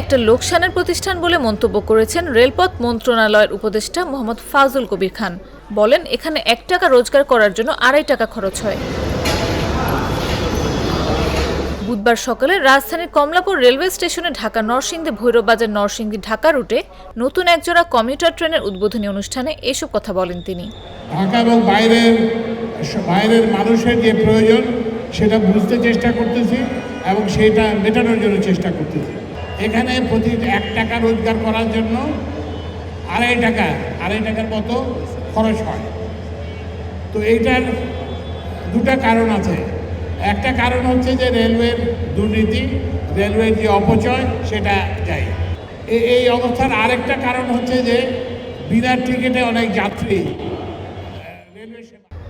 একটা লোকসানের প্রতিষ্ঠান বলে মন্তব্য করেছেন রেলপথ মন্ত্রণালয়ের উপদেষ্টা মোহাম্মদ ফাজুল কবির খান। বলেন, এখানে এক টাকা রোজগার করার জন্য আড়াই টাকা খরচ হয়। বুধবার সকালে রাজধানীর কমলাপুর রেলওয়ে স্টেশনে ঢাকা নরসিংদী ভৈরববাজার নরসিংদী ঢাকা রুটে নতুন একজোড়া কমিউটার ট্রেনের উদ্বোধনী অনুষ্ঠানে এসব কথা বলেন তিনি। ঢাকা এবং বাইরের বাইরের মানুষের যে প্রয়োজন, সেটা বুঝতে চেষ্টা করতেছি এবং সেটা মেটানোর জন্য চেষ্টা করতেছি। এখানে প্রতি এক টাকা রোজগার করার জন্য আড়াই টাকা, আড়াই টাকার মতো খরচ হয়। তো এইটার দুটা কারণ আছে। একটা কারণ হচ্ছে যে রেলওয়ের দুর্নীতি, রেলওয়ের যে অপচয়, সেটা যায়। এই অবস্থার আরেকটা কারণ হচ্ছে যে বিনা টিকিটে অনেক যাত্রী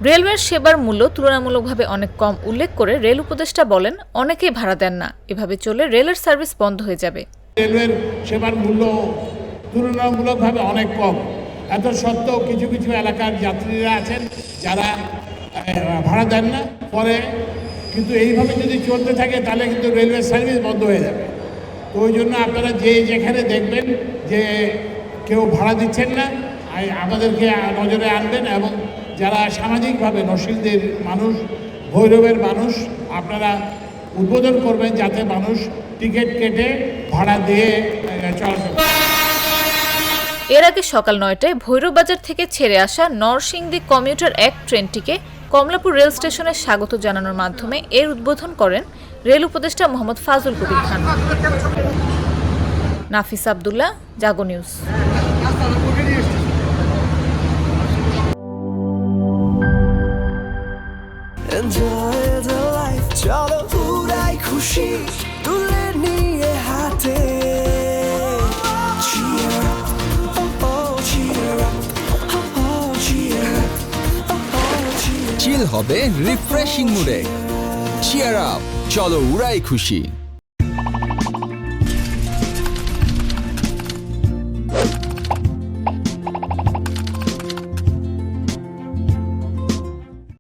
রেলওয়ের সেবার মূল্য তুলনামূলকভাবে অনেক কম উল্লেখ করে রেল উপদেষ্টা বলেন, অনেকেই ভাড়া দেন না। এভাবে চলে রেলের সার্ভিস বন্ধ হয়ে যাবে। রেলওয়ের সেবার মূল্য তুলনামূলকভাবে অনেক কম। এত সত্ত্বেও কিছু কিছু এলাকার যাত্রীরা আছেন যারা ভাড়া দেন না। পরে কিন্তু এইভাবে যদি চলতে থাকে, তাহলে কিন্তু রেলওয়ে সার্ভিস বন্ধ হয়ে যাবে। তো ওই জন্য আপনারা যে যেখানে দেখবেন যে কেউ ভাড়া দিচ্ছেন না আমাদেরকে নজরে আনবেন এবং যারা সামাজিকভাবে নরসিংদীর মানুষ, ভৈরবের মানুষ, আপনারা উদ্বোধন করবেন যাতে মানুষ টিকিট কেটে ভাড়া দিয়ে চলাচল এর আগে সকাল নয়টায় ভৈরববাজার থেকে ছেড়ে আসা নরসিংদী কমিউটার এক ট্রেনটিকে কমলাপুর রেল স্টেশনে স্বাগত জানানোর মাধ্যমে এর উদ্বোধন করেন রেল উপদেষ্টা Mohammad Fazul Kabir Khan. Nafis Abdullah, Jago news. Enjoy the চলো উড়াই খুশি তুলে oh oh, oh oh, oh oh, চিল হবে রিফ্রেশিং মুডে চিয়ার আপ চলো উড়াই খুশি